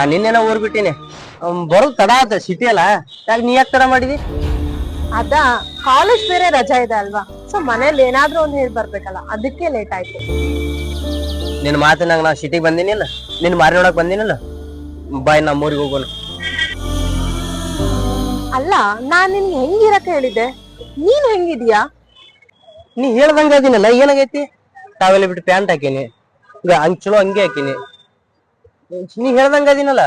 ನಾ ನಿನ್ನೆನ ಊರ್ ಬಿಟ್ಟಿನಿ ಬರೋದ್ ತಡ ಆತ ಸಿಟಿ ಅಲ್ಲ. ಯಾಕೆ ನೀ ಯಾಕೆ ತಡ ಮಾಡಿದಿ? ಅದ ಕಾಲೇಜ್ ಬೇರೆ ರಜಾ ಇದೆ ಅಲ್ವಾ? ಸೊ ಮನೇಲಿ ಏನಾದ್ರೂ ಒಂದ್ ಹೇಳಿ ಬರ್ಬೇಕಲ್ಲ ಅದಕ್ಕೆ ಲೇಟ್ ಆಯ್ತು. ನಿನ್ ಮಾತಿನಾಗ ನಾ ಸಿಟಿಗೆ ಬಂದಿನಿಲ್ಲ. ನಿನ್ ಮಾರಿ ನೋಡಕ್ ಬಂದಿನಿಲ್ಲ? ಬಾಯ್ ನಮ್ಮ ಊರಿಗೆ ಹೋಗೋಣ. ಅಲ್ಲ ನಾನ್ ನಿನ್ಗೆ ಹೆಂಗಿರಕ್ ಹೇಳಿದ್ದೆ? ನೀನ್ ಹೆಂಗಿದ್ಯಾ? ನೀ ಹೇಳ್ದಂಗ ಅದೀನಲ್ಲ ಏನಾಗೈತಿ? ತಾವೆಲ್ಲ ಬಿಟ್ಟು ಪ್ಯಾಂಟ್ ಹಾಕೀನಿ. ಈಗ ಹಂಗ್ ಚಲೋ ಹಂಗೆ ಹಾಕೀನಿ. ನೀ ಹೇಳ್ದಂಗ ಅದೀನಲ್ಲ?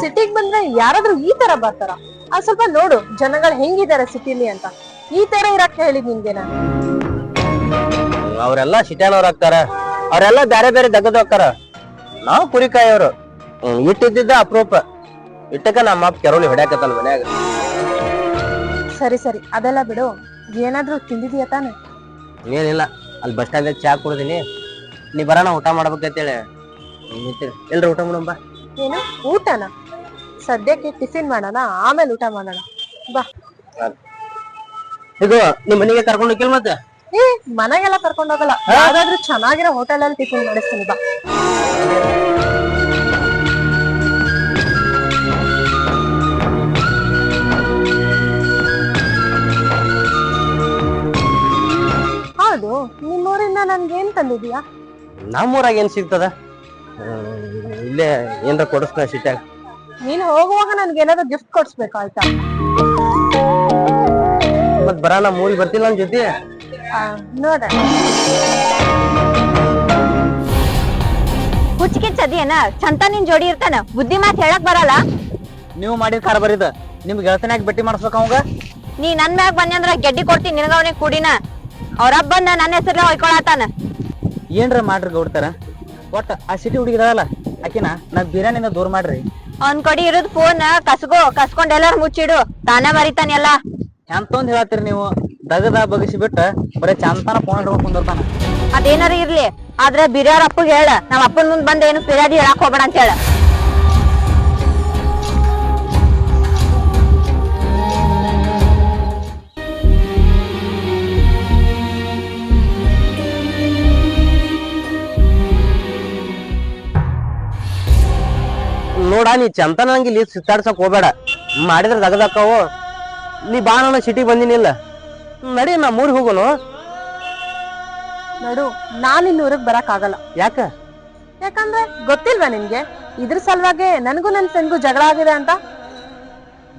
ಸಿಟಿಗ್ ಬಂದ್ರೆ ಯಾರಾದ್ರೂ ಈ ತರ ಬರ್ತಾರ? ಆ ಸ್ವಲ್ಪ ನೋಡು ಜನಗಳು ಹೆಂಗಿದಾರೆ ಸಿಟಿಲಿ ಅಂತ. ಈ ತರ ಇರಕ್ ಹೇಳಿದ್ ನಿಂಗೆ ನಾನು. ಅವರೆಲ್ಲ ಸಿಟ್ಯಾನವ್ರು ಹಾಕ್ತಾರ ಅವರೆಲ್ಲ ಬೇರೆ ಬೇರೆ ದಗದ ಹೋಗ್ತಾರ. ನಾವು ಕುರಿಕಾಯವ್ರು ಹ್ಮ್, ಇಟ್ಟಿದ್ದಿದ್ದ ಅಪರೂಪ. ಇಟ್ಟಕ ನಮ್ಮ ಅಪ್ಪ ಕೆರೋಳಿ ಹೊಡ್ಯಾಕತ್ತಲ್ಲ ಮನ್ಯಾಗ. ಸರಿ ಸರಿ ಅದೆಲ್ಲ ಬಿಡು. ಏನಾದ್ರೂ ತಿಂದಿದೀಯ ತಾನೆ? ಏನಿಲ್ಲ ಅಲ್ಲಿ ಬಸ್ ಸ್ಟ್ಯಾಂಡ್ ಚಾ ಕುಡ್ದೀನಿ. ನೀ ಬರೋಣ ಊಟ ಮಾಡ್ಬೇಕಂತೇಳಿ. ಎಲ್ರು ಊಟ ಮಾಡೋಣ ಬಾ. ಏನು? ಊಟನ? ಸದ್ಯಕ್ಕೆ ಟಿಫಿನ್ ಮಾಡೋಣ ಆಮೇಲೆ ಊಟ ಮಾಡೋಣ. ಬಾ. ಇದು ನಿಮ್ ಮನೆಗೆ ಕರ್ಕೊಂಡು ಹೋಗಿಲ್ ಮತ್ತೆ? ಏ ಮನೆಗೆಲ್ಲ ಕರ್ಕೊಂಡು ಹೋಗಲ್ಲ. ಯಾವ್ದಾದ್ರು ಚೆನ್ನಾಗಿರೋ ಹೋಟೆಲ್ ಅಲ್ಲಿ ಟಿಫಿನ್ ಮಾಡಿಸ್ತೀನಿ ಬಾ. ಹೌದು ನಿಮ್ಮೂರಿಂದ ನನ್ಗೆ ಏನ್ ತಂದಿದ್ಯಾ ನಮ್ಮೂರಾಗ ಏನ್ ಸಿಗ್ತದ? ಇಲ್ಲೇ ಏನ್ರ ಕೊಡಿಸ್ತಾ ಸಿಟ್ಯಾಗ ನೀನು ಹೋಗುವಾಗ ನನ್ಗೆ ಏನಾದ್ರು ಗಿಫ್ಟ್ ಕೊಡ್ಸ್ಬೇಕು ಆಯ್ತಾ? ಮತ್ ಬರಾನ ಮೂವಿ ಬರ್ತಿಲ್ಲ ನನ್ ಜೊತೆ. ಆ, ನೋಡ. ಹುಚ್ಚಿಕಿಚ್ಚ ಅದೇನ ಚಂತ ನಿನ್ ಜೋಡಿ ಇರ್ತಾನ. ಬುದ್ಧಿ ಮಾತ್ ಹೇಳಕ್ ಬರಲ್ಲ. ನೀವು ಮಾಡಿದ ಕಾರ ಬರೀದ. ನಿಮ್ ಗೆಳತನ್ಯಾಗ ಭೇಟಿ ಮಾಡಿಸ್ಬೇಕು ಅವಂಗ? ನೀ ನನ್ ಮ್ಯಾಗ ಬಂದ್ಯಂದ್ರ ಗೆಡ್ಡಿ ಕೊಡ್ತೀನಿ ನಿನಗ ಅವನಿಗೆ ಕುಡಿನ. ಬಂದ ನನ್ನ ಹೆಸರ್ಲೆ ಹೊಯ್ಕೊಳತಾನ ಏನ್ರ ಮಾಡ್ರಿ ಗೌಡ್ತಾರ? ಒಟ್ಟ ಆ ಸಿಟಿ ಹುಡುಗಿದಾಳಲ್ಲ ಆಕಿನ ನಾ ಬಿರಿಯಾನಿಂದ ದೂರ ಮಾಡ್ರಿ. ಅವ್ನ್ ಕಡೆ ಇರೋದು ಫೋನ್ ಕಸ್ಗೋ ಕಸ್ಕೊಂಡ್ ಎಲ್ಲಾರು ಮುಚ್ಚಿಡು ತಾನೇ ಮರಿತಾನ ಎಲ್ಲ ಎಂತೊಂದ್ ಹೇಳತ್ತೀರಿ ನೀವು? ದಗದ ಬಗಸಿ ಬಿಟ್ಟ ಬರೀ ಚಂತಾನ ಫೋನ್ ಹಿಡ್ಕೊಂಡ್ ಕುಂದಿರ್ತಾನ. ಅದೇನಾರ ಇರ್ಲಿ ಆದ್ರೆ ಬಿರಿಯಾರ ಅಪ್ಪಗೆ ಹೇಳ ನಮ್ಮ ಅಪ್ಪನ ಮುಂದ್ ಬಂದ ಏನು ಫಿರ್ಯಾದಿ ಹೇಳಕ್ ಹೋಗ್ಬೇಡ ಅಂತ ಹೇಳ. ನೋಡ ನೀ ಚಂತನ ನಂಗೆ ಇಲ್ಲಿ ಸುತ್ತಾಡ್ಸಕ್ ಹೋಗ್ಬೇಡ. ಮಾಡಿದ್ರೆ ತಗದಕ್ಕವು ನೀ ಬಾ ನಾನು ಸಿಟಿಗೆ ಬಂದಿನಿಲ್ಲ ನಡಿ ನಾ ಮೂರಿಗೆ ಹೋಗೋನು. ನಡು ನಾನು ಇನ್ನು ಊರಿಗೆ ಬರಕ್ ಆಗಲ್ಲ. ಯಾಕ? ಯಾಕಂದ್ರೆ ಗೊತ್ತಿಲ್ವಾ ನಿನ್ಗೆ? ಇದ್ರ ಸಲುವಾಗಿ ನನ್ಗೂ ನನ್ ಫ್ರೆಂಡ್ಗೂ ಜಗಳ ಆಗಿದೆ ಅಂತ?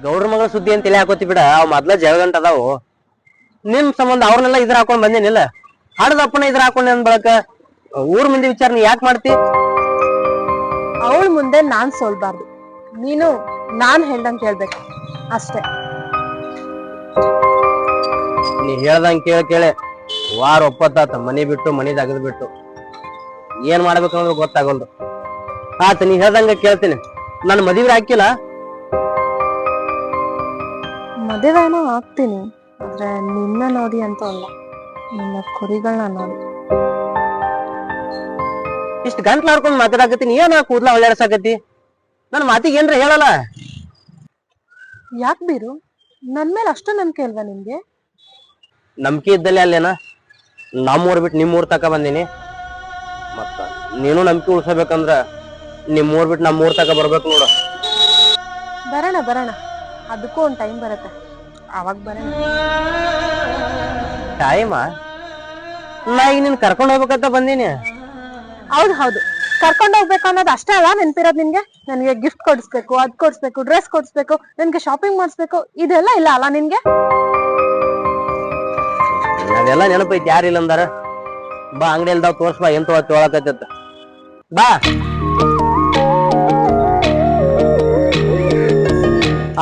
ಗೌಡ್ರ ಮಗಳ ಸುದ್ದಿ ಅಂತ ತಲೆ ಹಾಕೋತಿ ಬಿಡ ಅವ್ ಮೊದ್ಲ ಜಗಳಗಂಟ ಅದಾವು. ನಿಮ್ ಸಂಬಂಧ ಅವ್ರನ್ನೆಲ್ಲ ಇದ್ರ ಹಾಕೊಂಡ್ ಬಂದೇನಿಲ್ಲ? ಹಡದಪ್ಪನ ಇದ್ರ ಹಾಕೊಂಡ್ ಅಂದ್ ಬಳಕ? ಊರ್ ಮಂದಿ ವಿಚಾರ ನೀ ಯಾಕೆ ಮಾಡ್ತಿ? ಅವಳ ಮುಂದೆ ನಾನ್ ಸೋಲ್ಬಾರ್ದು. ನೀನು ನಾನ್ ಹೇಳ್ದಂಗ್ ಕೇಳ್ಬೇಕು. ಅಷ್ಟೇ. ನೀ ಹೇಳ್ದಂಗ್ ಕೇಳ ಕೇಳೆ. ವಾರ ಒಪ್ಪತ್ತಾತ ಮನಿ ಬಿಟ್ಟು ಮನಿ ತೆಗೆದು ಬಿಟ್ಟು. ಏನ್ ಮಾಡ್ಬೇಕು ಅನ್ನೋದು ಗೊತ್ತಾಗಲ್ದು ಆತ ನೀ ಹೇಳ್ದಂಗ ಕೇಳ್ತೀನಿ. ನನ್ ಮದುವೆ ಹಾಕಿಲ್ಲ? ಮದುವೆನೂ ಆಗ್ತೀನಿ ಆದ್ರೆ ನಿನ್ನ ನೋಡಿ ಅಂತ ಅಲ್ಲ. ನಿನ್ನ ಕುರಿಗಳನ್ನ ನೋಡಿ. ಇಷ್ಟ ಗಂಟ್ಲು ಮಾಡ್ಕೊಂಡು ಮಾತಾಡಕತ್ತೀನಿ ಏನ ಕೂದ್ಲ ಹೊಳ್ಯಾಡ್ಸಾಕತ್ತಿ ನನ್ನ ಮಾತಿಗೆ ಏನ್ರ ಹೇಳಲ್ಲ? ಯಾಕ್ ಬೀರು? ನನ್ ಮೇಲೆ ಅಷ್ಟು ನಂಬಿಕೆ ಅಲ್ವಾ ನಿಮ್ಗೆ? ನಂಬಿಕೆ ಇದ್ದಲ್ಲೇ ಅಲ್ಲೇನ? ನಮ್ಮೂರ್ ಬಿಟ್ಟು ನಿಮ್ಮೂರ್ ತಕ ಬಂದೀನಿ. ಮತ್ತ ನೀನು ನಂಬಿಕೆ ಉಳ್ಸಬೇಕಂದ್ರ ನಿಮ್ಮೂರ್ ಬಿಟ್ಟು ನಮ್ಮೂರ್ ತಕ ಬರ್ಬೇಕು ನೋಡು. ಬರೋಣ ಬರೋಣ. ಅದಕ್ಕೂ ಒಂದ್ ಟೈಮ್ ಬರತ್ತೆ. ಅವಾಗ ಬರೋಣ. ಟೈಮ ನಾ ಈಗ ನಿನ್ ಕರ್ಕೊಂಡ್ ಹೋಗ್ಬೇಕಂತ ಬಂದೀನಿ. ಹೌದು ಹೌದು. ಕರ್ಕೊಂಡ್ ಹೋಗ್ಬೇಕು ಅನ್ನೋದು ಅಷ್ಟೇ ಅಲ್ಲ ನೆನ್ಪಿರೋದ್ ನಿನ್ಗೆ? ನನ್ಗೆ ಗಿಫ್ಟ್ ಕೊಡಿಸ್ಬೇಕು, ಅದ್ ಕೊಡಿಸ್ಬೇಕು ಡ್ರೆಸ್ ಕೊಡಿಸ್ಬೇಕು, ನನ್ಗೆ ಶಾಪಿಂಗ್ ಮಾಡಿಸ್ಬೇಕು, ಇದೆಲ್ಲ ಇಲ್ಲ ಅಲ್ಲ ನಿನ್ಗೆ? ಅದೆಲ್ಲ ನೆನಪೈತಿ ಯಾರಿಲ್ಲ ಅಂದಾರ? ಬಾ, ಅಂಗಡಿ ನಾವು ತೋರ್ಸ್ ಬಾ, ಎಂತ ತೊಳಕತ್ತ ಬಾ.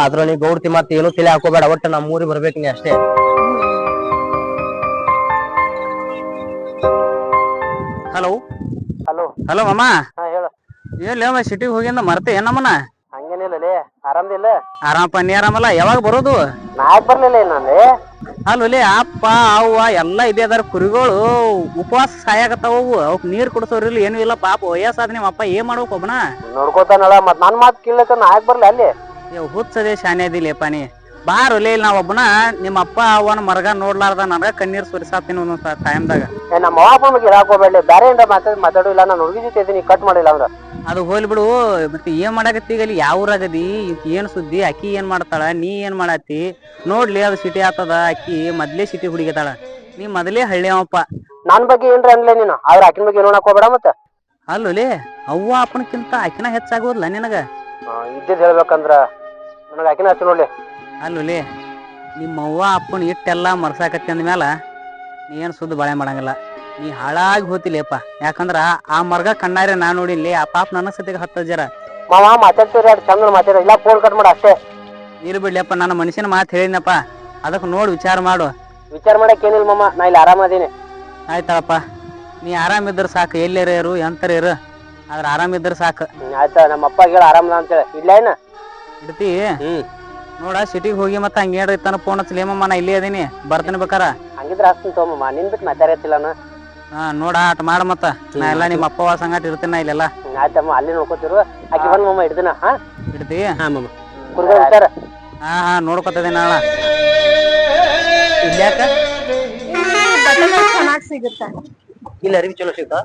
ಆದ್ರ ನೀ ಗೌಡ್ತಿ ಮತ್ತೆ ಏನೂ ತಲೆ ಹಾಕೋಬೇಡ, ಒಟ್ಟು ನಮ್ಮ ಊರಿಗೆ ಬರ್ಬೇಕು ನೀ ಅಷ್ಟೇ. ಹಲೋ ಹಲೋ ಹಲೋ ಮಾಮ? ಹಾ ಹೇಳು. ಎಲ್ಲಿ ಸಿಟಿಗೆ ಹೋಗಿಂದ ಮರ್ತೆ ಏನಮ್ಮನ ಹಂಗೇನಿಲ್ಲ ಆರಾಮದಿಲ್ಲ ಆರಾಮಪ್ಪ ನೀ ಆರಾಮಲ್ಲ ಯಾವಾಗ ಬರೋದು? ನಾಕ್ ಬರ್ಲಿಲ್ಲ ಅಲ್ಲೊಲೆ ಅಪ್ಪ ಅವ್ವ ಎಲ್ಲ ಇದೆ ಅದಾರ ಕುರಿಗಳು ಉಪವಾಸ ಸಾಯಾಗತ್ತಾವು ಅವಕ್ ನೀರ್ ಕುಡಿಸೋರಿಲ್ಲ ಏನು ಇಲ್ಲ ಪಾಪ ವಯಸ್ಸಾದ ನಿಮ್ಮ ಅಪ್ಪ ಏನ್ ಮಾಡ್ಬೇಕು ಒಬ್ಬನ ನೋಡ್ಕೋತಾನಳ ಮತ್ ನನ್ ಮಾತ್ ಕೇಳಕ ನಾಕ್ ಬರ್ಲಿ ಅಲ್ಲಿ? ಹುಚ್ಚದೆ ಶಾನೆ ಅದಿಲ್ಲಪ್ಪ ನೀ ಬಾರೊಲೆ ಇಲ್ಲಿ ನಾ ಒಬ್ಬನ ನಿಮ್ಮ ಅಪ್ಪ ಅವನ ಮರಗ ನೋಡ್ಲಾರ್ದ ನನಗ ಕಣ್ಣೀರ್ ಸುರಿಸಾತೀನಿ ಒಂದೊಂದ್ ಟೈಮ್ದಾಗ ನಮ್ಮ ಅಪ್ಪ ಬಗ್ಗೆ ಹಾಕೋಬೇಡಿ ಬೇರೆ ಏನ್ರ ಮಾತಾಡಿ ಮಾತಾಡು ಇಲ್ಲ ನಾನು ಹುಡುಗಿ ಜೊತೆ ಇದೀನಿ ಕಟ್ ಮಾಡಿಲ್ಲ ಅಂದ್ರ. ಅದು ಹೋಗಿ ಬಿಡು ಮತ್ತೆ ಏನ್ ಮಾಡಾಕತ್ತಿ ಈಗ ಅಲ್ಲಿ ಯಾವ ಊರಾಗದಿ? ಏನ್ ಸುದ್ದಿ? ಅಕ್ಕಿ ಏನ್ ಮಾಡ್ತಾಳ? ನೀ ಏನ್ ಮಾಡತ್ತಿ? ನೋಡ್ಲಿ ಅದು ಸಿಟಿ ಆತದ ಅಕ್ಕಿ ಮೊದ್ಲೇ ಸಿಟಿ ಹುಡುಗಿತಾಳ ನೀ ಮೊದಲೇ ಹಳ್ಳಿ ಅವಪ್ಪ ನನ್ ಬಗ್ಗೆ ಏನ್ರ ಅನ್ಲೇ ನೀನು? ಅವ್ರ ಆಕಿನ ಬಗ್ಗೆ ಏನೋ ಹಾಕೋಬೇಡ ಮತ್ತೆ. ಅಲ್ಲೋಲೆ ಅವ್ವ ಅಪ್ಪನಕ್ಕಿಂತ ಆಕಿನ ಹೆಚ್ಚಾಗೋದಿಲ್ಲ ನಿನಗ? ಇದ್ದಿದ್ ಹೇಳ್ಬೇಕಂದ್ರ ನನಗ ಆಕಿನ ಹಚ್ಚ ನೋಡ್ಲಿ. ಅಲ್ಲೋಲೆ ನಿಮ್ಮ ಅವ್ವ ಅಪ್ಪನ ಇಟ್ಟೆಲ್ಲ ಮರ್ಸಾಕತ್ತಿ ಅಂದ್ಮ್ಯಾಲ ನೀ ಏನು ಸುದ್ದ ಬಾಳೆ ಮಾಡಂಗಿಲ್ಲ. ನೀ ಹಾಳಾಗಿ ಹೋತಿಲೇಪ್ಪ ಯಾಕಂದ್ರ ಆ ಮರ್ಗ ಕಣ್ಣಾರೆ ನಾ ನೋಡಿಲ್ಲಿ ಆ ಪಾಪ ನನ್ನ ಸತಿಗೆ ಹತ್ತ ಜರ. ಮಾವ ಮಾತಾಡ್ತೀರಿ ಅದ್ ಮಾತಾಡ ಇಲ್ಲ ಫೋನ್ ಕಟ್ ಮಾಡ ಅಷ್ಟೇ. ನೀರು ಬಿಡ್ಲಿಯಪ್ಪ ನನ್ನ ಮನುಷ್ಯನ ಮಾತು ಹೇಳಿದ್ನಪ್ಪ. ಅದಕ್ಕೆ ನೋಡಿ ವಿಚಾರ ಮಾಡು. ವಿಚಾರ ಮಾಡಕ್ ಏನಿಲ್ಲ ಮಾಮ ನಾ ಇಲ್ಲಿ ಆರಾಮದೀನಿ ಆಯ್ತಳಪ್ಪ. ನೀ ಆರಾಮಿದ್ರ ಸಾಕು ಎಲ್ಲೇರ ಇರು ಎಂತರ ಇರು. ಆದ್ರೆ ಆರಾಮಿದ್ರೆ ಸಾಕು. ಆಯ್ತಾ ಆಯ್ತ ನಮ್ಮ ಅಪ್ಪ ಹೇಳ ಆರಾಮದ ಅಂತೇಳಿ. ಇಲ್ಲ ಏನ? ಇಡ್ತಿ? ಹ್ಮ್. ನೋಡ ಸಿಟಿಗೆ ಹೋಗಿ ಮತ್ತೆ ಹಂಗೇನ್ರಿ ತನ ಫೋನ್ ಹಚ್ಚಲೇಮಮ್ಮ ನಾ ಇಲ್ಲೇ ಅದೀನಿ. ಬರ್ತೀನಿ ಬೇಕಾರ. ಹಂಗಿದ್ರೆ ಅಷ್ಟು ತಗೋಮಮ್ಮ ನಿನ್ ಬಿಟ್ಟು ಮಾತಾಡತ್ತಿಲ್ಲ ನಾ ಹಾ ನೋಡ ಆಟ ಮಾಡ ಮತ್ತ. ನಾ ಎಲ್ಲ ನಿಮ್ಮ ಅಪ್ಪ ಸಂಗಾಟ ಇರ್ತೀನಿ ನಾ ಇಲ್ಲೆಲ್ಲ. ಆಯ್ತಮ್ಮ ಅಲ್ಲಿ ನೋಡ್ಕೋತಿರು. ಆಕೆ ಬಂದ್ ಮಮ್ಮ ಹಿಡ್ದಿನ ಹಾ? ಇಡ್ತಿ? ಹಾ ಮಮ್ಮ ಕುರ್ಗೋ ವಿಚಾರ ಹಾ ಹಾ ನೋಡ್ಕೊತದೆ ನಾಳ. ಇಲ್ಯಾಕ ಚೆನ್ನಾಗಿ ಸಿಗುತ್ತೆ? ಇಲ್ಲಿ ಅರಿವಿ ಚಲೋ ಸಿಗ್ತಾ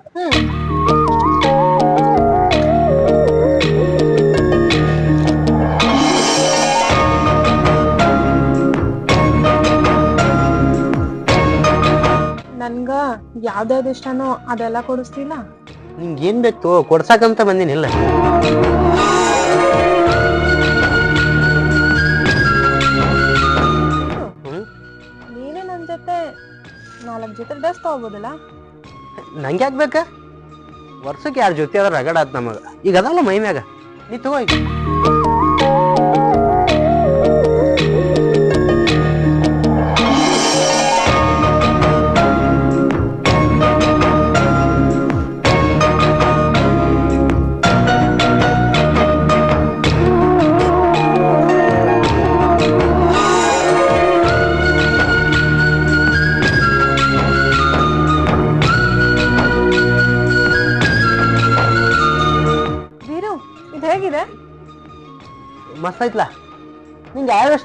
ನನ್ಗ ಇಷ್ಟನೋ ಅದೆಲ್ಲ ಕೊಡಿಸ್ತಿಲ್ಲ ನಿಂಗೆ ಏನ್ ಬೇಕು? ಕೊಡ್ಸಕಂತ ಬಂದಿನಿಲ್ಲ. ನೀನೇ ನನ್ ಜೊತೆ ನಾಲ್ಕು ಜೊತೆ ಡ್ರೆಸ್ ತಗೋಬೋದಲ್ಲ? ನಂಗೆ ಯಾಕೆ ಬೇಕಾ? ವರ್ಷಕ್ಕೆ ಯಾರ ಜೊತೆ ಆದ್ರೆ ರಗಡ ಆತ್ ನಮಗ. ಈಗ ಅದಲ್ಲ ಮೈ ಮ್ಯಾಗ ನೀ ತಗೋ ಈಗ.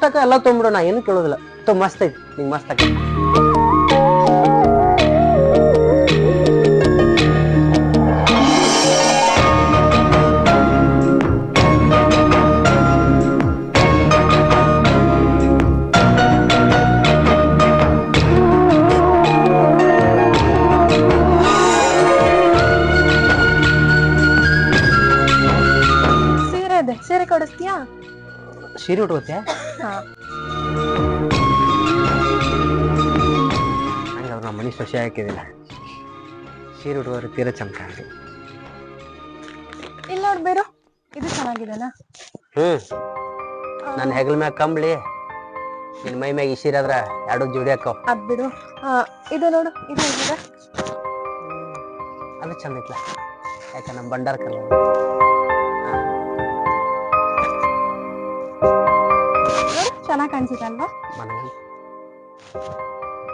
ಎಷ್ಟಾಕ ಎಲ್ಲ ನಾ ಏನು ಕೇಳೋದಿಲ್ಲ. ತೊ ಮಸ್ತ್ ಐತಿ ನಿಂಗೆ ಮಸ್ತ್ ಆಕಿ ಸೀರೆ ಉಟ್ಕೋತೆ ಹಂಗೆ ಅವ್ರು ನಮ್ಮ ಮನೆ ಸೊಸೆ ಹಾಕಿದಿಲ್ಲ ಸೀರೆ ಉಟ್ಕೋರು ತೀರ ಚಮಕ ಇಲ್ಲ ನೋಡ್ ಬೇರು ಇದು ಚೆನ್ನಾಗಿದೆನಾ? ಹ್ಮ್. ನನ್ನ ಹೆಗಲ ಮ್ಯಾಗ ಕಂಬಳಿ ನಿನ್ನ ಮೈ ಮ್ಯಾಗ ಈ ಸೀರೆ ಆದ್ರ ಎರಡು ಜೋಡಿ ಹಾಕೋ ಅದ್ ಬಿಡು. ಆ, ಇದು ನೋಡು ಇದು ಹೇಗಿದೆ? ಅದು ಚಂದ ಐತ್ಲ. ಯಾಕ ನಮ್ಮ ಬಂಡಾರ ಕಲ್ಲ ಚೆನ್ನಾಗಿ ಕಾಣಿಸುತ್ತೆ ಅಲ್ವಾ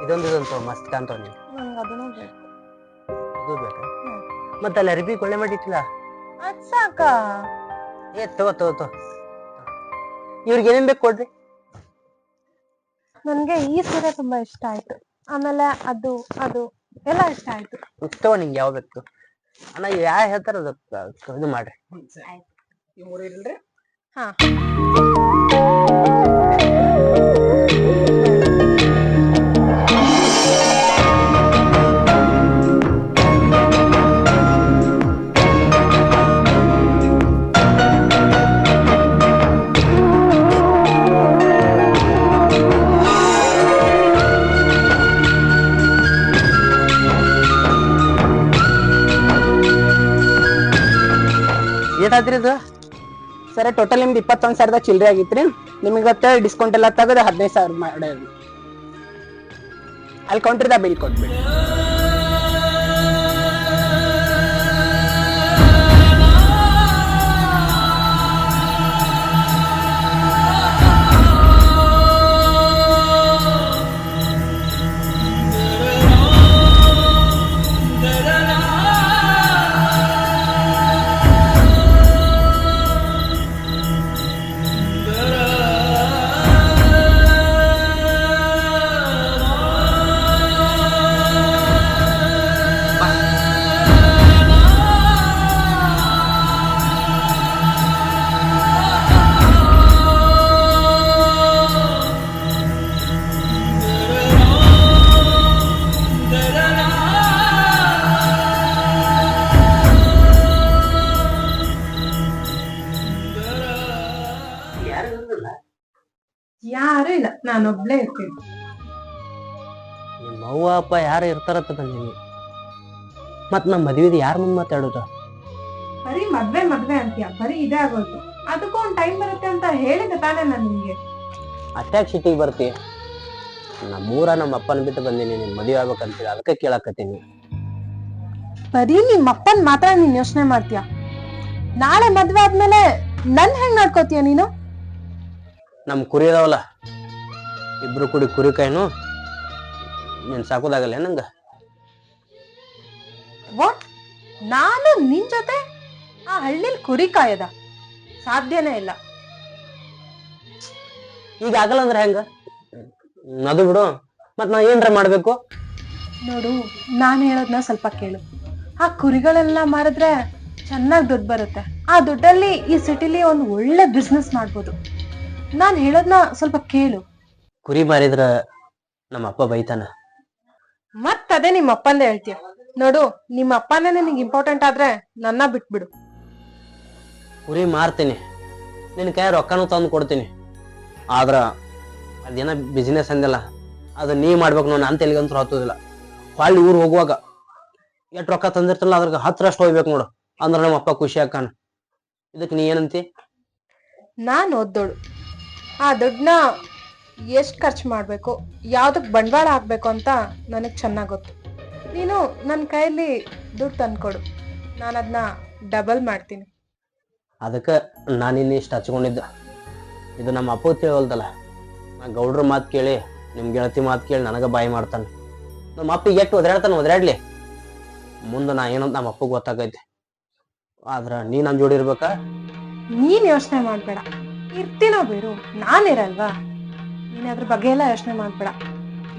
ಇದೊಂದು ಇದೊಂದು ಮಸ್ತ್ ಕಾಣ್ತಾವ ನೀನು ನನಗೆ ಅದನ್ನು ಬೇಕು. ಇದು ಬೇಕಾ? ಮತ್ತೆ ಅಲ್ಲಿ ಅರಿಬಿ ಕೊಳ್ಳೆ ಮಾಡಿಟ್ಟಿಲ್ಲ? ಅದ್ ಸಾಕ? ಏ ತಗೋ ತಗೋ ತಗೋ. ಇವ್ರಿಗೆ ಏನೇನ್ ಬೇಕು ಕೊಡ್ರಿ? ನನ್ಗೆ ಈ ಸೀರೆ ತುಂಬಾ ಇಷ್ಟ ಆಯ್ತು. ಆಮೇಲೆ ಅದು ಅದು ಎಲ್ಲ ಇಷ್ಟ ಆಯ್ತು. ತಗೋ ನಿಂಗೆ ಯಾವ ಬೇಕು. ಅಣ್ಣ ಯಾವ ಹೇಳ್ತಾರ ಅದು ಇದು ಮಾಡ್ರಿ. ಹಾ. ಏಟಾದ್ರಿ ಇದು? ಸರ್ ಟೋಟಲ್ ನಿಮ್ದು ಇಪ್ಪತ್ತೊಂದು ಸಾವಿರದ ಚಿಲ್ಲರೆ ಆಗಿತ್ರಿ. ನಿಮಗೆ ಡಿಸ್ಕೌಂಟ್ ಎಲ್ಲ ತೆಗೆದು ಹದಿನೈದು ಸಾವಿರ ಮಾಡಿ ಅಲ್ಲಿ ಕೌಂಟ್ರಿದ ಬಿಲ್ ಕೊಟ್ಬಿಡಿ. ನಾನೊಬ್ಳೇ ಇರ್ತೀನಿ. ನಿಮ್ಮ ಅವ್ವ ಅಪ್ಪ ಯಾರು ಇರ್ತಾರತ್ತ ಬಂದೀನಿ ಮತ್ ನಮ್ಮ ಮದ್ವೆದು ಯಾರ ಮುಂದೆ ಮಾತಾಡೋದು? ಬರೀ ಮದ್ವೆ ಮದ್ವೆ ಅಂತೀಯ? ಬರೀ ಇದೇ ಆಗೋದು. ಅದಕ್ಕೂ ಒಂದ್ ಟೈಮ್ ಬರುತ್ತೆ ಅಂತ ಹೇಳಿದೆ ತಾನೇ ನಾನು ನಿಮ್ಗೆ ಅಟ್ಯಾಕ್ ಸಿಟಿಗೆ ಬರ್ತಿ. ನಮ್ಮೂರ ನಮ್ಮ ಅಪ್ಪನ ಬಿಟ್ಟು ಬಂದೀನಿ ನಿನ್ ಮದುವೆ ಆಗ್ಬೇಕಂತೀವಿ ಅದಕ್ಕೆ ಕೇಳಾಕತ್ತೀನಿ. ಬರೀ ನಿಮ್ಮ ಅಪ್ಪನ್ ಮಾತ್ರ ನೀನ್ ಯೋಚನೆ ಮಾಡ್ತೀಯ? ನಾಳೆ ಮದ್ವೆ ಆದ್ಮೇಲೆ ನನ್ ಹೆಂಗ್ ನೋಡ್ಕೋತೀಯ ನೀನು? ನಮ್ ಕುರಿ ಅದಾವಲ್ಲ ಇಬ್ರು ಕುಡಿ ಕುರಿ ಕಾಯಿನು ನೀನ್ ಸಾಕೋದಾಗಲ್ಲ ನಂಗ? ವಾಟ್ ನಾನು ನಿನ್ ಜೊತೆ ಆ ಹಳ್ಳಿಲ್ ಕುರಿ ಕಾಯದ ಸಾಧ್ಯನೇ ಇಲ್ಲ. ಈಗ ಆಗಲ್ಲ ಅಂದ್ರೆ ಹೆಂಗ? ನದು ಅದು ಬಿಡು. ಮತ್ ನಾ ಏನ್ರ ಮಾಡ್ಬೇಕು? ನೋಡು ನಾನ್ ಹೇಳೋದ್ನ ಸ್ವಲ್ಪ ಕೇಳು. ಆ ಕುರಿಗಳೆಲ್ಲ ಮಾರಿದ್ರೆ ಚೆನ್ನಾಗ್ ದುಡ್ಡು ಬರುತ್ತೆ. ಆ ದುಡ್ಡಲ್ಲಿ ಈ ಸಿಟಿಲಿ ಒಂದು ಒಳ್ಳೆ ಬಿಸ್ನೆಸ್ ಮಾಡ್ಬೋದು. ನಾನ್ ಹೇಳೋದ್ನ ಸ್ವಲ್ಪ ಕೇಳು. ಕುರಿ ಮಾರಿದ್ರ ನಮ್ಮ ಅಪ್ಪ ಬೈತಾನ. ಮತ್ತದೇ ನಿಮ್ಮ ಅಪ್ಪಂದೇ ಹೇಳ್ತೀಯ. ನೋಡು ನಿಮ್ಮ ಅಪ್ಪನೇ ನಿನಗೆ ಇಂಪಾರ್ಟೆಂಟ್ ಆದ್ರೆ ನನ್ನ ಬಿಟ್ಬಿಡು. ಕುರಿ ಮಾರ್ತೀನಿ. ನಿನ್ ಕೈ ರೊಕ್ಕನೂ ತಂದು ಕೊಡ್ತೀನಿ. ಆದ್ರ ಅದೇನ ಬಿಸ್ನೆಸ್ ಅಂದಿಲ್ಲ ಅದು ನೀ ಮಾಡ್ಬೇಕು ನೋಡಿ ನಾನು ತೆಲಿಗಂತೂ ಹತ್ತೋದಿಲ್ಲ. ಹೊಳ್ಳಿ ಊರು ಹೋಗುವಾಗ ಎಷ್ಟು ರೊಕ್ಕ ತಂದಿರ್ತಲ್ಲ ಅದ್ರಾಗ ಹತ್ತರಷ್ಟು ಹೋಗ್ಬೇಕು ನೋಡು. ಅಂದ್ರೆ ನಮ್ಮ ಅಪ್ಪ ಖುಷಿ ಆಕಾನ ಇದಕ್ಕೆ ನೀ ಏನಂತಿ? ನಾನು ಓದ್ದೋಳು. ಆ ದುಡ್ಡನ್ನ ಎಷ್ಟು ಖರ್ಚು ಮಾಡಬೇಕು? ಯಾವುದಕ್ಕೆ ಬಂಡವಾಳ ಹಾಕಬೇಕು ಅಂತ ನನಗೆ ಚೆನ್ನಾಗಿ ಗೊತ್ತು. ನೀನು ನನ್ನ ಕೈಯಲ್ಲಿ ದುಡ್ಡು ತಂದ್ಕೊಡು. ನಾನು ಅದನ್ನ ಡಬಲ್ ಮಾಡ್ತೀನಿ. ಅದಕ್ಕೆ ನಾನು ಇನ್ನು ಇಷ್ಟು ಹಚ್ಕೊಂಡಿದ್ದೆ. ಇದು ನಮ್ಮ ಅಪ್ಪ ತಿಳಿವಲ್ದಲ್ಲ. ನಾ ಗೌಡ್ರ ಮಾತು ಕೇಳಿ ನಿಮ್ಮ ಗೆಳತಿ ಮಾತು ಕೇಳಿ ನನಗೆ ಬಾಯಿ ಮಾಡ್ತಾನೆ. ನಮ್ಮ ಅಪ್ಪ ಎಷ್ಟು ಒದ್ರಾಡ್ತಾನೆ ಒದ್ರಾಡ್ಲಿ. ಮುಂದೆ ನಾ ಏನಂತ ನಮ್ಮ ಅಪ್ಪಗೆ ಗೊತ್ತಾಗೈತೆ. ಆದ್ರೆ ನೀ ನನ್ನ ಜೋಡಿ ಇರ್ಬೇಕಾ? ನೀನ್ ಯೋಚನೆ ಮಾಡಬೇಡ. ಇರ್ತೀನೋ ಬೇರು ನಾನಿರಲ್ವಾ ನೀನ್ ಅದ್ರ ಬಗ್ಗೆ ಎಲ್ಲ ಯೋಚನೆ ಮಾಡ್ಬೇಡ.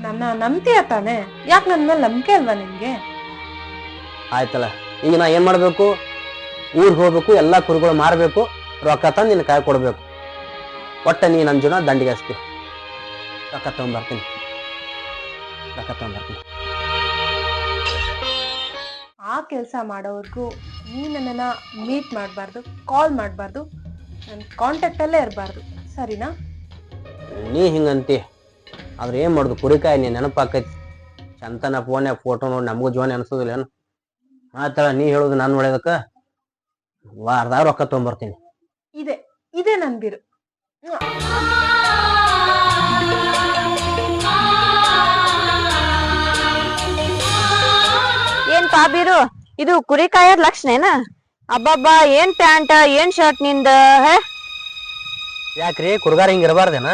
ನನ್ನ ನಂಬ್ತೀಯ ತಾನೆ? ಯಾಕೆ ನನ್ನ ಮೇಲೆ ನಂಬಿಕೆ ಅಲ್ವಾ ನಿನ್ಗೆ? ಆಯ್ತಲ್ಲ ಈಗ ನಾ ಏನ್ ಮಾಡ್ಬೇಕು? ಊರಿಗೆ ಹೋಗ್ಬೇಕು ಎಲ್ಲಾ ಕುರಿಗಳು ಮಾರಬೇಕು ರೊಕ್ಕ ತಂದು ನಿನ್ನ ಕೈ ಕೊಡ್ಬೇಕು. ಒಟ್ಟ ನೀ ನನ್ನ ಜನ ದಂಡಿಗೆ ಹಚ್ತಿ ರೊಕ್ಕ ತಗೊಂಬರ್ತೀನಿ ರೊಕ್ಕ ತಗೊಂಬರ್ತೀನಿ ಆ ಕೆಲಸ ಮಾಡೋವರೆಗೂ ನೀ ನನ್ನನ್ನ ಮೀಟ್ ಮಾಡಬಾರ್ದು ಕಾಲ್ ಮಾಡಬಾರ್ದು ನನ್ನ ಕಾಂಟ್ಯಾಕ್ಟಲ್ಲೇ ಇರಬಾರ್ದು. ಸರಿನಾ? ನೀ ಹಿಂಗಂತಿ. ಆದ್ರೆ ಏನ್ ಮಾಡುದು? ಕುರಿಕಾಯಿ ನೀ ನೆನಪಾಕೈತಿ. ಚಂತನ ಫೋನ್ ಫೋಟೋ ನೋಡಿ ನಮಗೂ ಜೋನ್ ಅನ್ಸೋದಿಲ್ಲ ಏನು? ಆತರ ನೀ ಹೇಳುದು ನಾನು ನೋಡ್ಯದಕ್ಕ ವಾರದಾಗ ರೊಕ್ಕ ತಗೊಂಬರ್ತೀನಿ. ಇದೆ ಇದೆ ನನ್ ಬಿರು. ಏನ್ ಪಾಬೀರು ಇದು ಕುರಿಕಾಯದ ಲಕ್ಷಣ ಏನ ಅಬ್ಬಬ್ಬಾ ಏನ್ ಪ್ಯಾಂಟ್ ಏನ್ ಶರ್ಟ್ನಿಂದ ಹೇ? ಯಾಕ್ರಿ? ಕುರ್ಗಾರ ಹಿಂಗ ಇರಬಾರ್ದೇನ?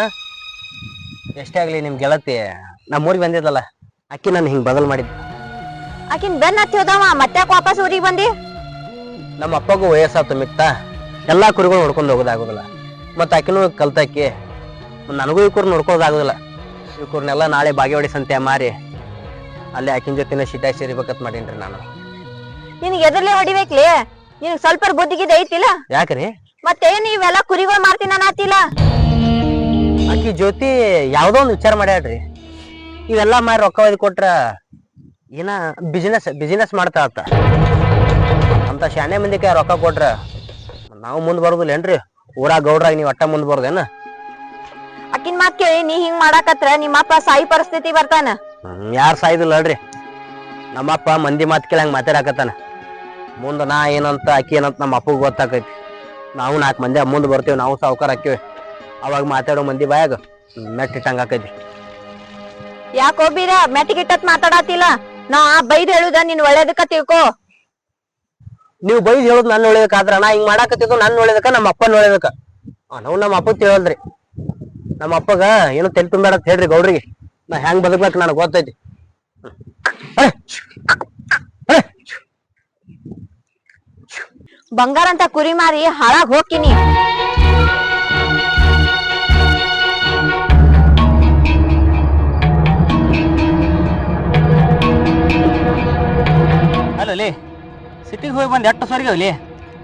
ಎಷ್ಟೇ ಆಗಲಿ ನಿಮ್ಮ ಗೆಳತಿ ನಮ್ಮೂರಿಗೆ ಬಂದಿದ್ದಲ್ಲ ಅಕ್ಕಿ ನಾನು ಹಿಂಗೆ ಬದಲು ಮಾಡಿದ್ದೆ ಆಕಿನ್ ಬೆನ್ನ ಹತ್ತಿ ಹೋದವ ಮತ್ತೆ ವಾಪಸ್ ಊರಿಗೆ ಬಂದಿ? ನಮ್ಮ ಅಪ್ಪಗೂ ವಯಸ್ಸಾತು ಮಿಕ್ತ. ಎಲ್ಲಾ ಕುರಿಗಳು ನೋಡ್ಕೊಂಡು ಹೋಗೋದಾಗೋದಿಲ್ಲ. ಮತ್ತೆ ಆಕಿನೂ ಕಲ್ತಾಕಿ ಮತ್ತ್ ನನಗೂ ಈ ಕುರು ನೋಡ್ಕೊಳೋದಾಗೋದಿಲ್ಲ ಈ ಕುರ್ನೆಲ್ಲ ನಾಳೆ ಬಾಗೇವಾಡಿ ಸಂತೆ ಮಾರಿ ಅಲ್ಲೇ ಆಕಿನ ಜೊತೆನ ಶಿಟಾಗಿ ಸೇರಿಬೇಕಂತ ಮಾಡೀನ್ರಿ ನಾನು. ನಿನಗೆ ಎದುರ್ಲೆ ಹೊಡಿಬೇಕ್ಲಿ? ನೀನು ಸ್ವಲ್ಪ ಬುದ್ಧಿಗಿದ ಐತಿಲ್ಲ? ಯಾಕ್ರಿ? ಮತ್ತೇನ್ ನೀವೆಲ್ಲ ಕುರಿಗಳು ಮಾಡ್ತೀನಿ ಅನ್ನತಿಲ್ಲ ಆಕಿ ಜ್ಯೋತಿ ಯಾವ್ದೋ ಒಂದು ವಿಚಾರ ಮಾಡ್ಯಾಡ್ರಿ ಇವೆಲ್ಲ ಮಾರಿ ರೊಕ್ಕ ಒಯ್ದು ಕೊಟ್ರ ಏನ ಬಿಸಿನೆಸ್ ಬಿಸಿನೆಸ್ ಮಾಡ್ತಾ ಆತ ಅಂತ ಶಾನೆ ಮಂದಿ ಕೈ ರೊಕ್ಕ ಕೊಟ್ರ ನಾವು ಮುಂದ್ ಬರೋದಿಲ್ಲ ಏನ್ರಿ? ಊರಾಗ ಗೌಡ್ರಾಗ ನೀವು ಅಟ್ಟ ಮುಂದ್ ಬರೋದೇನ ಅಕ್ಕಿನ ಮಾತ್ ಕೇಳಿ ನೀ ಹಿಂಗ್ ಮಾಡಾಕತ್ರ ನಿಮ್ಮಪ್ಪ ಸಾಯಿ ಪರಿಸ್ಥಿತಿ ಬರ್ತಾನ? ಯಾರು ಸಾಯ್ದಿಲ್ಲ ಅಲ್ರಿ ನಮ್ಮಪ್ಪ ಮಂದಿ ಮಾತ್ ಕೇಳಂಗ್ ಮಾತಾಡಕತ್ತಾನ. ಮುಂದೆ ನಾ ಏನಂತ ಆಕಿ ಏನಂತ ನಮ್ಮ ಅಪ್ಪಗೆ ಗೊತ್ತಾಕೈತಿ. ನಾವು ನಾಲ್ಕು ಮಂದಿ ಮುಂದೆ ಬರ್ತೇವೆ ನಾವು ಸಾವುಕಾರ ಹಾಕಿವಿ ಅವಾಗ ಮಾತಾಡೋ ಮಂದಿ ಬಾಯಾಗ ಮೆಟ್ಟಿಟ್ಟಂಗ ಆಕೈತಿ ಯಾಕೋ ಬೀರ ಮೆಟ್ಟಿಗಿಟ್ಟತ್ ಮಾತಾಡತಿಲ್ಲ. ನಾ ಬೈದ್ ಹೇಳುದ ನೀನ್ ಒಳ್ಳೇದಕ್ಕ ತಿಳ್ಕೋ. ನೀವು ಬೈದ್ ಹೇಳೋದು ನನ್ನ ಒಳ್ಳೇದಕ್ಕಾದ್ರ ನಾ ಹಿಂಗ್ ಮಾಡಾಕತ್ತಿದ್ದು ನನ್ನ ಒಳ್ಳೇದಕ್ಕ ನಮ್ಮ ಅಪ್ಪನ ಒಳ್ಳೇದಕ್ಕ. ನಾವು ನಮ್ಮ ಅಪ್ಪ ತಿಳಲ್ರಿ ನಮ್ಮ ಅಪ್ಪಗ ಏನು ತೆಲ್ ತುಂಬ ಹೇಳ್ರಿ ಗೌಡ್ರಿಗೆ. ನಾ ಹೆಂಗ್ ಬದುಕ್ಬೇಕು ನನಗೆ ಗೊತ್ತೈತಿ. ಬಂಗಾರ ಅಂತ ಕುರಿ ಮಾರಿ ಹಾಳಾಗ್ ಹೋಗ್ತೀನಿ. ಅಲ್ಲಲ್ಲಿ ಸಿಟಿಗೆ ಹೋಗಿ ಬಂದ್ ಎಷ್ಟು ಅಲ್ಲಿ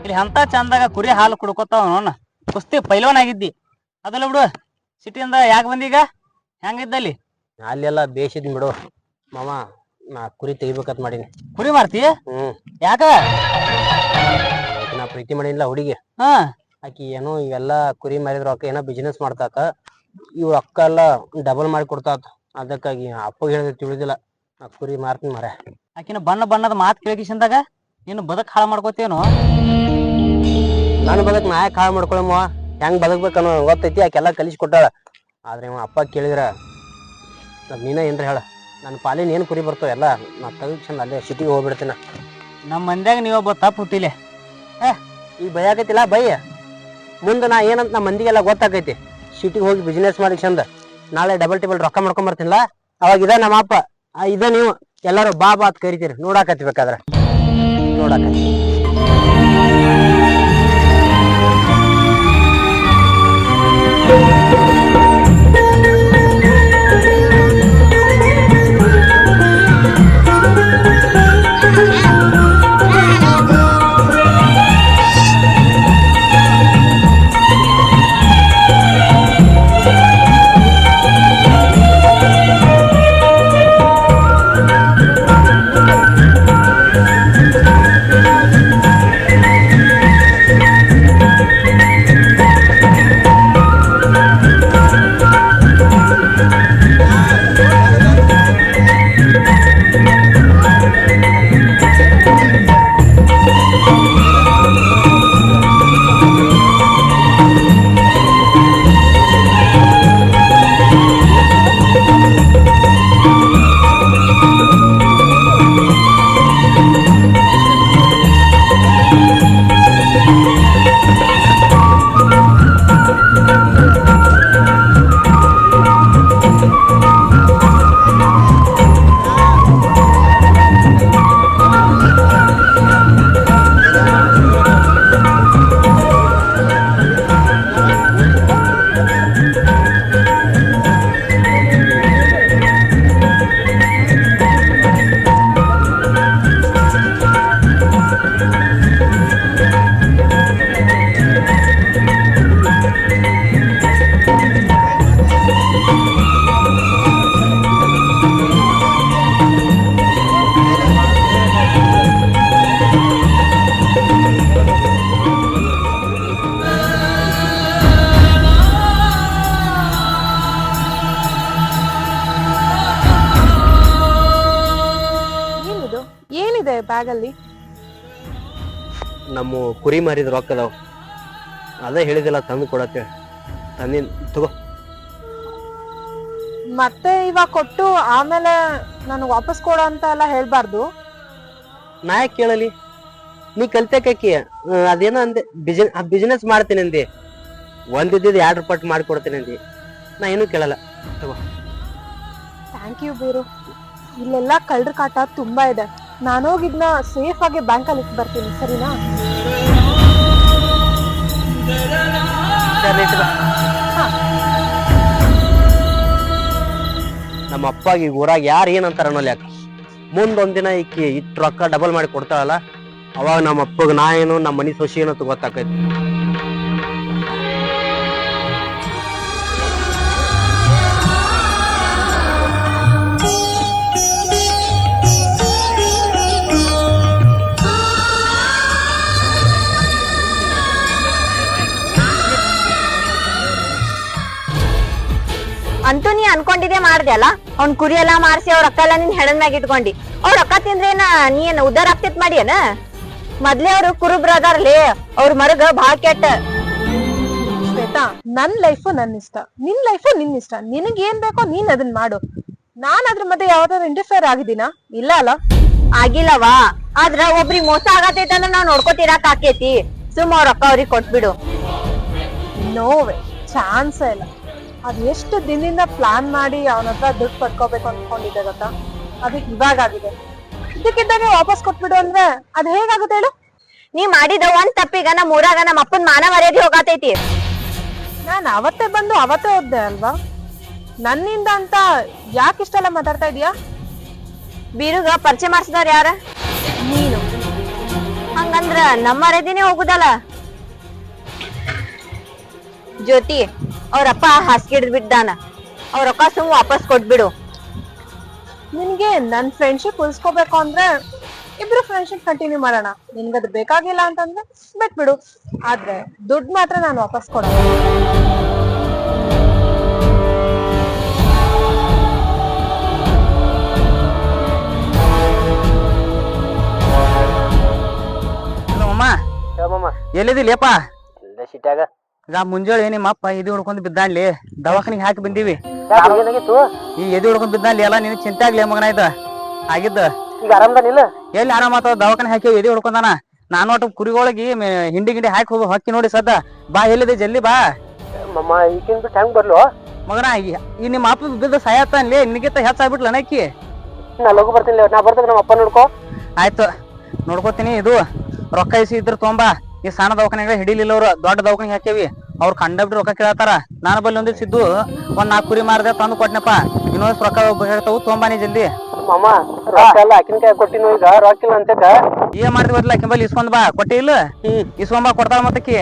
ಇಲ್ಲಿ ಅಂತ ಚಂದಾಗ ಕುರಿ ಹಾಲು ಕುಡ್ಕೊತಾವ ನೋಣ ಕುಸ್ತಿ ಪೈಲ್ವಾನ್ ಆಗಿದ್ದಿ. ಅದಲ್ಲ ಬಿಡು ಸಿಟಿಯಿಂದ ಯಾಕೆ ಬಂದೀಗ? ಹೆಂಗಿದ್ದಲ್ಲಿ? ಅಲ್ಲೆಲ್ಲ ಬೇಸಿದ್ ಬಿಡು. ಮಾಮ ನಾ ಕುರಿ ತೆಗಿಬೇಕಂತ ಮಾಡೀನಿ. ಕುರಿ ಮಾರ್ತಿ? ಹ್ಮ್. ಯಾಕ? ಪ್ರೀತಿ ಮಾಡಿಲ್ಲ ಹುಡುಗಿ. ಹಾ. ಆಕಿ ಏನೋ ಇವೆಲ್ಲ ಕುರಿ ಮಾರಿದ್ರ ರೊಕ್ಕ ಏನೋ ಬಿಸ್ನೆಸ್ ಮಾಡ್ತಾಕ. ಇವ್ ರೊಕ್ಕ ಎಲ್ಲ ಡಬಲ್ ಮಾಡಿ ಕೊಡ್ತಾತ. ಅದಕ್ಕಾಗಿ ಅಪ್ಪ ಹೇಳಿದ್ರೆ ತಿಳಿದಿಲ್ಲ. ನಾ ಕುರಿ ಮಾರ್ತೀನಿ ಮರ ಆಕಿನ ಬಣ್ಣ ಬಣ್ಣದ ಮಾತು ಕೇಳಿಸಿದಾಗ ಏನು ಬದಕ್ ಹಾಳು ಮಾಡ್ಕೋತೇನು? ನನ್ನ ಬದಕ್ ನಾ ಯಾಕೆ ಹಾಳು ಮಾಡ್ಕೊಳಮ್ಮ? ಹೆಂಗ್ ಬದುಕ್ಬೇಕನ್ನೋ ಗೊತ್ತೈತಿ ಆಕೆಲ್ಲ ಕಲಿಸಿ ಕೊಟ್ಟಾಳ. ಆದ್ರೆ ಇವ ಅಪ್ಪ ಕೇಳಿದ್ರ ಅದ್ ನೀನ ಏನ್ರ ಹೇಳ. ನನ್ನ ಪಾಲಿನ ಏನ್ ಕುರಿ ಬರ್ತಾವ ಎಲ್ಲ ನಾ ತೆಗೆದು ಚಂದ ಅಲ್ಲೇ ಸಿಟಿಗೆ ಹೋಗ್ಬಿಡ್ತೀನ. ನಮ್ಮ ಮಂದ್ಯಾಗ ನೀವೊಬ್ಬ ತಪ್ಪು ಹುಟ್ಟಿಲೆ. ಈಗ ಭಯ ಬೈಯ ಮುಂದೆ ನಾ ಏನಂತ ನಮ್ಮ ಮಂದಿಗೆಲ್ಲ ಗೊತ್ತಾಕೈತಿ ಸಿಟಿಗೆ ಹೋಗಿ ಬಿಸ್ನೆಸ್ ಮಾಡಿ ಚಂದ. ನಾಳೆ ಡಬಲ್ ಟೇಬಲ್ ರೊಕ್ಕ ಮಾಡ್ಕೊಂಡ್ ಬರ್ತೀನಿಲ್ಲ ಅವಾಗ ಇದ ನಮ್ಮ ಅಪ್ಪ. ಆ, ಇದ ನೀವು. ಎಲ್ಲರೂ ಬಾ ಬಾ ಅಂತ ಕರಿತೀರಿ. ನೋಡಾಕತ್ತಿ ಬೇಕಾದ್ರೆ. ನೋಡಾಕತ್ತಿ. ನಮ್ಮ ಕುರಿ ಮಾರಿದ ರೊಕ್ಕ ಅದಾವ. ಅದೇ ಹೇಳಿದಿಲ್ಲ ತಂದು ಕೊಡತ್ತೆ. ತಂದಿನ ತಗೋ. ಮತ್ತೆ ಇವಾಗ ಕೊಟ್ಟು ಆಮೇಲೆ ನನಗೆ ವಾಪಸ್ ಕೊಡು ಅಂತ ಎಲ್ಲ ಹೇಳ್ಬಾರ್ದು. ನಾ ಯಾಕೆ ಕೇಳಲಿ? ನೀ ಕಲ್ತೇಕಿ ಅದೇನೋ ಅಂದೆ. ಬಿಸಿನೆಸ್ ಬಿಸಿನೆಸ್ ಮಾಡ್ತೀನಿ ಅಂದೆ. ಒಂದಿದ್ದು ಎರಡು ರೂಪಾಯಿ ಮಾಡಿಕೊಡ್ತೀನಿ ಅಂದಿ. ನಾ ಏನೂ ಕೇಳಲ್ಲ. ತಗೋ. ಥ್ಯಾಂಕ್ ಯು ಬೀರು. ಇಲ್ಲೆಲ್ಲ ಕಳ್ರ ಕಾಟ ತುಂಬಾ ಇದೆ. ನಾನೋಗಿ ಇದನ್ನ ಸೇಫ್ ಆಗಿ ಬ್ಯಾಂಕಲ್ಲಿ ಇಟ್ಟು ಬರ್ತೀನಿ ಸರಿನಾ. ನಮ್ಮ ಅಪ್ಪಾಗ ಊರಾಗ ಯಾರು ಏನಂತಾರ ಅನ್ನೋಲ್ಲ ಯಾಕೆ? ಮುಂದೊಂದಿನ ಈಕಿ ಇಟ್ಟು ರೊಕ್ಕ ಡಬಲ್ ಮಾಡಿ ಕೊಡ್ತಾಳಲ್ಲ, ಅವಾಗ ನಮ್ಮ ಅಪ್ಪಗ ನಾ ಏನು ನಮ್ಮ ಮನಿ ಸೊಸಿ ಏನೋ ಗೊತ್ತಾಕೈತಿ ಅನ್ಕೊಂಡಿದ್ದೆ ಮಾಡ್ದೆ ಅಲ್ಲ? ಅವ್ನ್ ಕುರಿ ಎಲ್ಲಾ ಮಾರ್ಸಿ ಅವ್ರ ರೊಕ್ಕ ಎಲ್ಲ ನಿನ್ ಹೆಣನ್ ಮ್ಯಾಗ ಇಟ್ಕೊಂಡಿ. ಅವ್ರ ರೊಕ್ಕ ತಿಂದ್ರೇನ ನೀ ಏನ್ ಉದ್ದಾರ ಆಗ್ತೈತ್ ಮಾಡಿ ಏನ ಮೊದ್ಲೇ ಅವ್ರು ಕುರುಬ್ರ ಅದಾರ್ಲೇ ಅವ್ರ ಮರಗ ಬಾಳ್ ಕೆಟ್ಟ. ಶ್ವೇತಾ ನನ್ ಲೈಫು ನನ್ ಇಷ್ಟ. ನಿನ್ ಲೈಫು ನಿನ್ ಇಷ್ಟ. ನಿನಗ್ ಏನ್ ಬೇಕೋ ನೀನ್ ಅದನ್ ಮಾಡು. ನಾನ್ ಅದ್ರ ಮಧ್ಯೆ ಯಾವ್ದಾದ್ರು ಇಂಟರ್ಫಿಯರ್ ಆಗಿದ್ದೀನಾ? ಇಲ್ಲ ಅಲ್ಲ? ಆಗಿಲ್ಲವಾ? ಆದ್ರ ಒಬ್ರಿಗ್ ಮೋಸ ಆಗತೈತ ಅಂದ್ರ ನಾವ್ ನೋಡ್ಕೊತಿರಾಕ್ ಆಕೇತಿ. ಸುಮ್ ಅವ್ರ ರೊಕ್ಕ ಅವ್ರಿಗೆ ಕೊಟ್ಬಿಡು. ನೋವೇ ಚಾನ್ಸ್ ಇಲ್ಲ. ಅದ್ ಎಷ್ಟು ದಿನದಿಂದ ಪ್ಲಾನ್ ಮಾಡಿ ಅವನ ಹತ್ರ ದುಡ್ಡು ಪಡ್ಕೋಬೇಕು ಅನ್ಕೊಂಡಿದ್ದೆ ಗೊತ್ತಾ? ಅದು ಇವಾಗ ಆಗಿದೆ. ಇದಕ್ಕಿದ್ದಾಗೆ ವಾಪಸ್ ಕೊಟ್ಬಿಡು ಅಂದ್ರೆ ಅದ್ ಹೇಗಾಗುತ್ತೆ ಹೇಳು? ನೀ ಮಾಡಿದ ಒಂದ್ ತಪ್ಪಿಗ ನಮ್ಮ ಊರಾಗ ನಮ್ಮ ಅಪ್ಪನ ಮಾನ ಮರ್ಯಾದೆ ಹೋಗಾತೈತಿ. ನಾನ್ ಅವತ್ತೇ ಬಂದು ಅವತ್ತೇ ಓದ್ದೆ ಅಲ್ವಾ? ನನ್ನಿಂದ ಅಂತ ಯಾಕೆ ಇಷ್ಟೆಲ್ಲ ಮಾತಾಡ್ತಾ ಇದೀಯಾ ಬೀರುಗ ಪರಿಚಯ ಮಾಡಿಸಿದವ್ರು ಯಾರ? ನೀನು. ಹಂಗಂದ್ರ ನಮ್ಮ ಮರ್ಯಾದಿನೇ ಹೋಗುದಲ್ಲ. ಜ್ಯೋತಿ ಅವ್ರಪ್ಪ ಹಾಸಿಗೆ ಹಿಡ್ಬಿದ್ದಾನ ಅವ್ರ ಅಕ್ಕ ಸುಮ್ ವಾಪಸ್ ಕೊಟ್ಬಿಡು. ನಿನ್ಗೆ ನನ್ ಫ್ರೆಂಡ್ಶಿಪ್ ಉಳಿಸ್ಕೋಬೇಕು ಅಂದ್ರೆ ಇಬ್ರು ಫ್ರೆಂಡ್ಶಿಪ್ ಕಂಟಿನ್ಯೂ ಮಾಡೋಣ. ನಿನ್ಗದು ಬೇಕಾಗಿಲ್ಲ ಅಂತಂದ್ರೆ ಬಿಟ್ಬಿಡು. ಆದ್ರೆ ದುಡ್ಡು ಮಾತ್ರ ನಾನು ವಾಪಸ್ ಕೊಡೋ ಎಲ್ಲಿದಿಲ್ಲಪ್ಪ ಈಗ ಮುಂಜಾನೆ ನಿಮ್ಮ ಅಪ್ಪ ಎದಿ ಹೊಡ್ಕೊಂಡ್ ಬಿದ್ದಾನ್ಲಿ ದವಾಖಾನಿಗೆ ಹಾಕಿ ಬಂದೀವಿ. ಈ ಎದಿ ಹೊಡ್ಕೊಂಡ್ ಬಿದ್ದಾನ್ಲಿ ಎಲ್ಲ ನಿನ್ ಚಿಂತೆ ಆಗ್ಲಿ ಮಗನ ಇದ ಆಗಿದ್ದ? ಈಗ ಆರಾಮದಾನಿಲ್ಲ ಎಲ್ಲಿ ಆರಾಮ ಆತ ದವಾಖಾನೆ ಹಾಕಿ ಎದಿ ಹೊಡ್ಕೊಂಡಾನ? ನಾನು ಒಟ್ಟು ಕುರಿಗೊಳಗಿ ಹಿಂಡಿ ಗಿಂಡಿ ಹಾಕಿ ಹೋಗಿ ಹಾಕಿ ನೋಡಿ ಸದ್ದ. ಬಾ ಎಲ್ಲಿದೆ? ಜಲ್ದಿ ಬಾ. ಮಮ್ಮ ಈಗಿನ ಬಿಟ್ಟು ಹೆಂಗ್ ಬರ್ಲು? ಮಗನ ಈ- ನಿಮ್ಮ ಅಪ್ಪ ಬಿದ್ದ ಸಾಯತ್ತಾನ್ಲಿ ನಿನಗಿಂತ ಹೆಚ್ಚಾಗ್ಬಿಟ್ಲ ನಕ್ಕಿ ನಾ ಲಗು ಬರ್ತೀನಿ ನಾ ಬರ್ದಾಗ ನಮ್ಮ ಅಪ್ಪ ನೋಡ್ಕೋ. ಆಯ್ತು ನೋಡ್ಕೋತೀನಿ ಇದು. ರೊಕ್ಕ ಇಸಿ ಇದ್ರ ತೊಂಬಾ. ಈ ಸಣ್ಣ ದವಾಖಾನೆಗಳ ಹಿಡಿಲಿಲ್ಲ ಅವ್ರು ದೊಡ್ಡ ದವಾಖಾನೆ ಹಾಕೇವಿ ಅವ್ರು ಕಂಡಬಿಟ್ಟು ರೊಕ್ಕ ಕೇಳತ್ತಾರ ನಾನು ಬಲ್ಲಿ ಒಂದಿವ್ಸ ಸಿದ್ದು ಒಂದ್ ನಾಲ್ಕು ಕುರಿ ಮಾರ್ದೆ ತಂದು ಕೊಟ್ನಪ್ಪ. ಇನ್ನೊಂದ್ ರೊಕ್ಕ ಬೇಕಾಗ್ತಾವು ತುಂಬಾನೇ ಜಲ್ದಿ. ಮಾಮ ರೊಕ್ಕ ಎಲ್ಲ ಕೈ ಕೊಟ್ಟಿನ ಈಗ ರೊಕ್ಕ ಇಲ್ಲ ಅಂತಕ ಏನ್ ಮಾಡ್ತೀವಲ್ಲ ಆಕಿನ್ ಬಲ್ಲಿ? ಇಸ್ಕೊಂಡ್ ಬಾ. ಕೊಟ್ಟಿ ಇಲ್ಲ? ಇಸ್ಕೊಂಡ್ ಬಾ ಕೊಡ್ತಾಳ ಮತ್ತಕಿ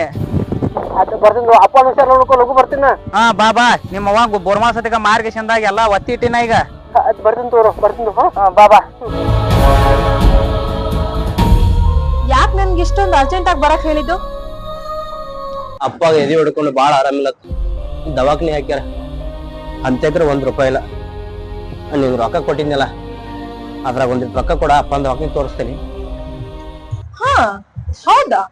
ಅದು ಬರ್ತೀನಿ ಅಪ್ಪ ಹುಷಾರ್ ನೋಡ್ಕೊ ಲಗು ಬರ್ತೀನ ಹಾ ಬಾ ಬಾ. ನಿಮ್ಮ ಅವ್ವ ಬೋರ್ಮಾ ಸತಿಗ ಮಾರ್ಗೇಶಂದಾಗ ಎಲ್ಲಾ ಒತ್ತಿ ಇಟ್ಟಿನ ಈಗ. ಅದು ಬರ್ತೀನಿ ತೋರು ಬರ್ತೀನಿ ಹಾ ಬಾ ಬಾ. ಯಾಕೆ ನನ್ಗೆ ಇಷ್ಟೊಂದು ಅರ್ಜೆಂಟ್ ಆಗಿ ಬರಕ್ ಹೇಳಿದ್ದು? ಅಪ್ಪಾಗ ಎದಿ ಹೊಡ್ಕೊಂಡು ಬಾಳ ಆರಾಮಿಲ್ಲ ದವಾಖಾನೆ ಹಾಕ್ಯಾರ. ಅಂತಕ್ರೆ ಒಂದ್ ರೂಪಾಯಿ ಇಲ್ಲ. ನೀವು ರೊಕ್ಕ ಕೊಟ್ಟಿದ್ನಲ್ಲ ಅದ್ರಾಗ ಒಂದ್ ರೊಕ್ಕ ಕೊಡ ಅಪ್ಪ ದವಾಖಾನೆ ತೋರಿಸ್ತೀನಿ. ಹಾ ಹೌದಾ?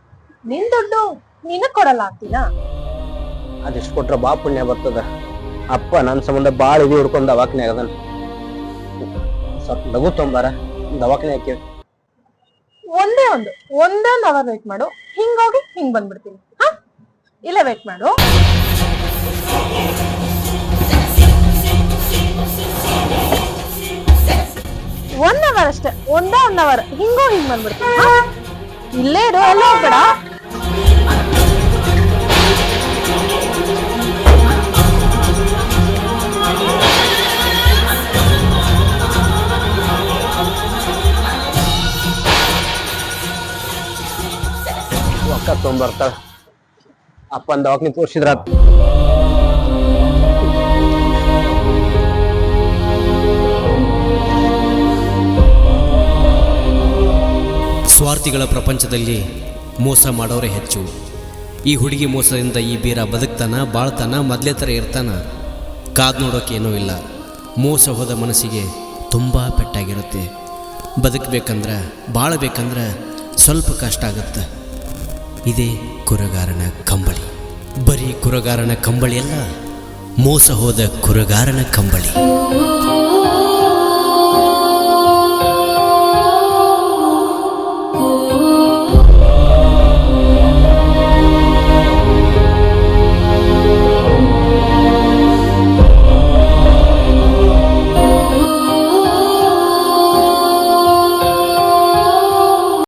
ನಿನ್ ದುಡ್ಡು ನಿನ ಕೊಡಲ್ಲ ಅಂತೀನಾ? ಅದಿಷ್ಟು ಕೊಟ್ರ ಬಾ ಪುಣ್ಯ ಬರ್ತದ. ಅಪ್ಪ ನನ್ನ ಸಂಬಂಧ ಬಾಳ ಇದು ಹೊಡ್ಕೊಂಡು ದವಾಖಾನೆ ಆಗದನ್. ಸ್ವಲ್ಪ ಲಘು ತೊಂಬಾರ ದವಾಖಾನೆ ಹಾಕಿ ಒಂದೇ ಒಂದು, ಒಂದೊಂದು ಅವರ್ ವೇಟ್ ಮಾಡು. ಹಿಂಗೋಗಿ ಹಿಂಗ್ ಬಂದ್ಬಿಡ್ತೀನಿ. ಹಾ? ಇಲ್ಲೇ ವೇಟ್ ಮಾಡು. ಒನ್ ಅವರ್ ಅಷ್ಟೇ, ಒಂದೇ ಒಂದ್ ಅವರ್ ಹಿಂಗೋ ಹಿಂಗ್ ಬಂದ್ಬಿಡ್ತೀನಿ? ಇಲ್ಲೇ ಇರೋ ಎಲ್ಲ ಹೋಗ್ಬೇಡ. ರೊಕ್ಕ ತೊಗೊಂಬರ್ತಾಳ ಅಪ್ಪನ ದವಾಖಾನೆ ತೋರಿಸಿದ್ರ. ಸ್ವಾರ್ಥಿಗಳ ಪ್ರಪಂಚದಲ್ಲಿ ಮೋಸ ಮಾಡೋರೇ ಹೆಚ್ಚು. ಈ ಹುಡುಗಿ ಮೋಸದಿಂದ ಈ ಬೀರ ಬದುಕ್ತಾನ, ಬಾಳ್ತಾನ, ಮೊದಲೇ ಥರ ಇರ್ತಾನ. ಕಾದ್ ಏನೂ ಇಲ್ಲ. ಮೋಸ ಹೋದ ಮನಸ್ಸಿಗೆ ತುಂಬ ಪೆಟ್ಟಾಗಿರುತ್ತೆ. ಬದುಕಬೇಕಂದ್ರೆ, ಬಾಳಬೇಕಂದ್ರೆ ಸ್ವಲ್ಪ ಕಷ್ಟ ಆಗುತ್ತೆ. ಇದೇ ಕುರಗಾರನ ಕಂಬಳಿ. ಬರೀ ಕುರಗಾರನ ಕಂಬಳಿ ಅಲ್ಲ ಮೋಸ ಹೋದ ಕುರಗಾರನ ಕಂಬಳಿ.